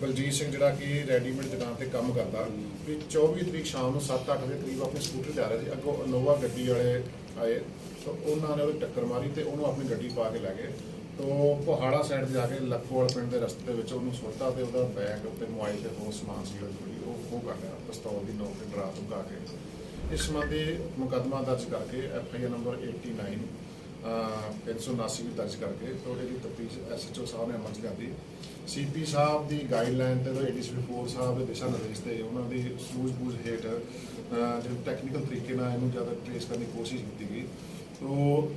ਬਲਜੀਤ ਸਿੰਘ ਜਿਹੜਾ ਕਿ ਰੈਡੀਮੇਡ ਦੁਕਾਨ ਤੇ ਕੰਮ ਕਰਦਾ, ਵੀ 24 ਤਰੀਕ ਸ਼ਾਮ ਨੂੰ 7-8 ਵਜੇ ਕਰੀਬ ਆਪਣੇ ਸਕੂਟਰ ਜਾ ਆ ਰਿਹਾ ਸੀ। ਅੱਗੋਂ ਇਨੋਵਾ ਗੱਡੀ ਵਾਲੇ ਆਏ, ਤਾਂ ਉਹਨਾਂ ਨੇ ਉਹਦੀ ਟੱਕਰ ਮਾਰੀ ਤੇ ਉਹਨੂੰ ਆਪਣੀ ਗੱਡੀ ਪਾ ਕੇ ਲੈ ਗਏ। ਤੋਂ ਪਹਾੜਾ ਸਾਈਡ ਤੇ ਜਾ ਕੇ ਲੱਖੋਵਾਲ ਪਿੰਡ ਦੇ ਰਸਤੇ ਦੇ ਵਿੱਚ ਉਹਨੂੰ ਸੁੱਟਤਾ ਤੇ ਉਹਦਾ ਬੈਗ ਉੱਤੇ ਮੋਬਾਈਲ ਤੇ ਹੋਰ ਸਮਾਨ ਸੀ ਜਿਹੜੀ ਉਹ ਉਹ ਕਰ ਲਿਆ ਪਿਸਤੌਲ ਦੀ ਨੋਕ ਤੇ ਡਰਾ ਧਮਕਾ ਕੇ। ਇਸ ਸੰਬੰਧੀ ਮੁਕੱਦਮਾ ਦਰਜ ਕਰਕੇ ਐਫ ਆਈ ਆਰ ਨੰਬਰ 89 ਅਹ 379 ਵੀ ਦਰਜ ਕਰਕੇ ਤੇ ਉਹਦੀ ਤਫਤੀਸ਼ ਐਸਐਚਓ ਸਾਹਿਬ ਨੇ ਅਮਲ ਚ ਲਿਆਂਦੀ। ਸੀਪੀ ਸਾਹਿਬ ਦੀ ਗਾਈਡਲਾਈਨ ਤੇ ਏਡੀਸੀ ਫੋਰ ਸਾਹਿਬ ਦੇ ਦਿਸ਼ਾ ਨਿਰਦੇਸ਼ ਤੇ ਉਹਨਾਂ ਦੀ ਸੂਝ-ਬੂਝ ਹੇਠ ਅਹ ਜੋ ਟੈਕਨੀਕਲ ਤਰੀਕੇ ਨਾਲ ਇਹਨੂੰ ਜ਼ਿਆਦਾ ਟ੍ਰੇਸ ਕਰਨ ਦੀ ਕੋਸ਼ਿਸ਼ ਕੀਤੀ ਗਈ। ਤੋ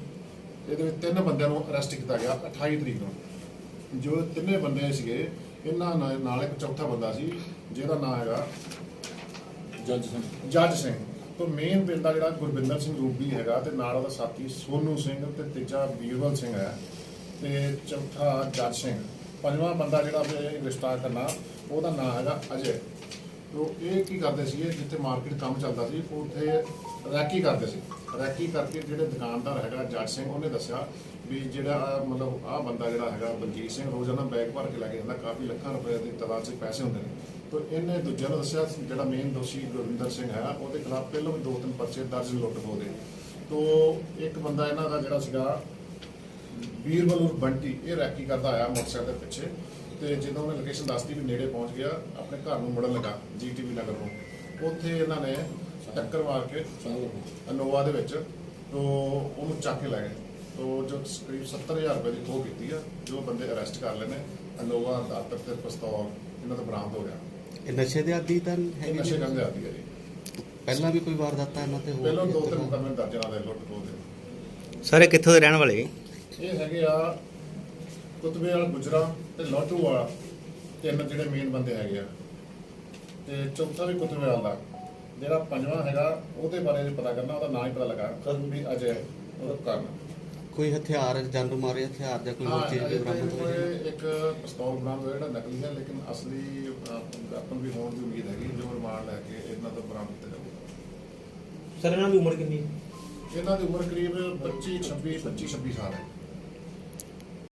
ਇਹਦੇ ਵਿੱਚ ਤਿੰਨ ਬੰਦਿਆਂ ਨੂੰ ਅਰੈਸਟ ਕੀਤਾ ਗਿਆ 28 ਤਰੀਕ ਨੂੰ। ਜੋ ਤਿੰਨੇ ਬੰਦੇ ਸੀਗੇ ਇਹਨਾਂ ਨਾਲ ਨਾਲ ਇੱਕ ਚੌਥਾ ਬੰਦਾ ਸੀ ਜਿਹਦਾ ਨਾਮ ਹੈਗਾ ਜੱਜ ਸਿੰਘ। ਜੱਜ ਸਿੰਘ। ਤੋਂ ਮੇਨ ਬੰਦਾ ਜਿਹੜਾ ਗੁਰਬਿੰਦਰ ਸਿੰਘ ਰੂਬੀ ਹੈਗਾ ਤੇ ਨਾਲ ਉਹਦਾ ਸਾਥੀ ਸੋਨੂ ਸਿੰਘ ਤੇ ਤੀਜਾ ਬੀਰਬਲ ਸਿੰਘ ਹੈ ਤੇ ਚੌਥਾ ਜੱਜ ਸਿੰਘ। ਪੰਜਵਾਂ ਬੰਦਾ ਜਿਹੜਾ ਵੀ ਗ੍ਰਿਫਤਾਰ ਕਰਨਾ, ਉਹਦਾ ਨਾਮ ਹੈਗਾ ਅਜੇ। ਤੋਂ ਇਹ ਕੀ ਕਰਦੇ ਸੀਗੇ, ਜਿੱਥੇ ਮਾਰਕੀਟ ਕੰਮ ਚੱਲਦਾ ਸੀ, ਉੱਥੇ ਰੈਕੀ ਕਰਦੇ ਸੀ। ਰੈਕੀ ਕਰਕੇ ਜਿਹੜੇ ਦੁਕਾਨਦਾਰ ਹੈਗਾ, ਜੱਜ ਸਿੰਘ, ਉਹਨੇ ਦੱਸਿਆ ਵੀ ਜਿਹੜਾ, ਮਤਲਬ ਆਹ ਬੰਦਾ ਜਿਹੜਾ ਹੈਗਾ, ਬਲਜੀਤ ਸਿੰਘ ਰੋਜ਼ਾਨਾ ਬੈਗ ਭਰ ਕੇ ਲੈ ਕੇ ਜਾਂਦਾ, ਕਾਫੀ ਲੱਖਾਂ ਰੁਪਏ ਦੀ ਤਦਾਦ 'ਚ ਪੈਸੇ ਹੁੰਦੇ ਨੇ। ਤੋਂ ਇਹਨੇ ਦੂਜਿਆਂ ਨੂੰ ਦੱਸਿਆ, ਜਿਹੜਾ ਮੇਨ ਦੋਸ਼ੀ ਗੁਰਵਿੰਦਰ ਸਿੰਘ ਹੈ, ਉਹਦੇ ਖਿਲਾਫ ਪਹਿਲਾਂ ਵੀ ਦੋ ਤਿੰਨ ਪਰਚੇ ਦਰਜ ਲੁੱਟ ਖੋਹ ਦੇ। ਤੋਂ ਇੱਕ ਬੰਦਾ ਇਹਨਾਂ ਦਾ ਜਿਹੜਾ ਸੀਗਾ ਵੀਰਬਲ ਉਰ ਬੰਟੀ, ਇਹ ਰੈਕੀ ਕਰਦਾ ਆਇਆ ਮੋਟਰਸਾਈਕਲ ਦੇ ਪਿੱਛੇ। ਤੇ ਜਦੋਂ ਉਹਨੇ ਲੋਕੇਸ਼ਨ ਦੱਸਦੀ ਵੀ ਨੇੜੇ ਪਹੁੰਚ ਗਿਆ, ਆਪਣੇ ਘਰ ਨੂੰ ਮੁੜਨ ਲੱਗਾ, ਜੀਟੀਵੀ ਨਗਰ ਨੂੰ। ਉੱਥੇ ਇਹਨਾਂ ਨੇ ਟੱਕਰ ਮਾਰ ਕੇ ਇਨੋਵਾ ਦੇ ਵਿੱਚ ਤੋਂ ਉਹਨੂੰ ਚੱਕ ਕੇ ਲੈ ਗਏ। ਤੋਂ ਜੋ ਕਰੀਬ 70000 ਰੁਪਏ ਦੀ ਖੋਹ ਕੀਤੀ ਆ ਜੋ ਬੰਦੇ ਅਰੈਸਟ ਕਰ ਲਏ ਨੇ ਇਨੋਵਾ ਦਾਤਰ ਤੇ ਪਿਸਤੌਲ ਇਹਨਾਂ ਤੋਂ ਬਰਾਮਦ ਹੋ ਗਿਆ। ਇਹ ਨਸ਼ੇ ਦੇ ਆਦੀ ਤਾਂ ਇਹ ਹੈਗੇ ਨਸ਼ੇ ਜੀ? ਕਰਨ ਦੇ ਆਦੀ ਹੈ ਜੀ। ਪਹਿਲਾਂ ਵੀ ਕੋਈ ਵਾਰਦਾਤਾਂ ਇਹਨਾਂ ਤੇ ਹੋ ਪਹਿਲਾਂ ਦੋ ਤਿੰਨ ਮੁਕੱਦਮੇ ਦਰਜ ਦੇ ਲੁੱਟ ਖੋਹ ਦੇ। ਸਾਰੇ ਕਿੱਥੋਂ ਦੇ ਰਹਿਣ ਵਾਲੇ? ਇਹ ਹੈਗੇ ਆ ਕੁਤਬੇ ਵਾਲਾ ਗੁਜਰਾ ਤੇ ਲੋਟੂ ਵਾਲਾ ਤਿੰਨ ਜਿਹੜੇ ਮੇਨ ਬੰਦੇ ਹੈਗੇ ਆ। ਤੇ ਚੌਥਾ ਵੀ ਕੁਤਬੇ ਵਾਲਾ ਜਿਹੜਾ ਪੰਜਵਾਂ ਹੈਗਾ ਉਹਦੇ ਬਾਰੇ ਜੇ ਪਤਾ ਕਰਨਾ ਉਹਦਾ ਨਾਂ ਹੀ ਪਤਾ ਲੱਗਾ ਵੀ ਅਜੇ ਉਹ ਕਰਨ। ਕੋਈ ਹਥਿਆਰ ਜੰਗ ਮਾਰੇ ਹਥਿਆਰ ਜਾਂ ਕੋਈ ਹੋਰ ਚੀਜ਼ ਇਹਦੇ ਬਰਾਮਦ ਹੋਈ ਹੈ? ਇੱਕ ਪਿਸਤੌਲ ਬਰਾਮਦ ਹੋਇਆ ਜਿਹੜਾ ਨਕਲੀ ਹੈ ਲੇਕਿਨ ਅਸਲੀ ਵੈਪਨ ਵੀ ਹੋਣ ਦੀ ਉਮੀਦ ਹੈਗੀ ਜੋ ਰਿਮਾਂਡ ਲੈ ਕੇ ਇਹਨਾਂ ਤੋਂ ਬਰਾਮਦ ਕੀਤਾ ਜਾਊਗਾ। ਸਰ ਇਹਨਾਂ ਦੀ ਉਮਰ ਕਿੰਨੀ ਇਹਨਾਂ ਦੀ ਉਮਰ ਕਰੀਬ 25 26 25 26 ਸਾਲ ਹੈ।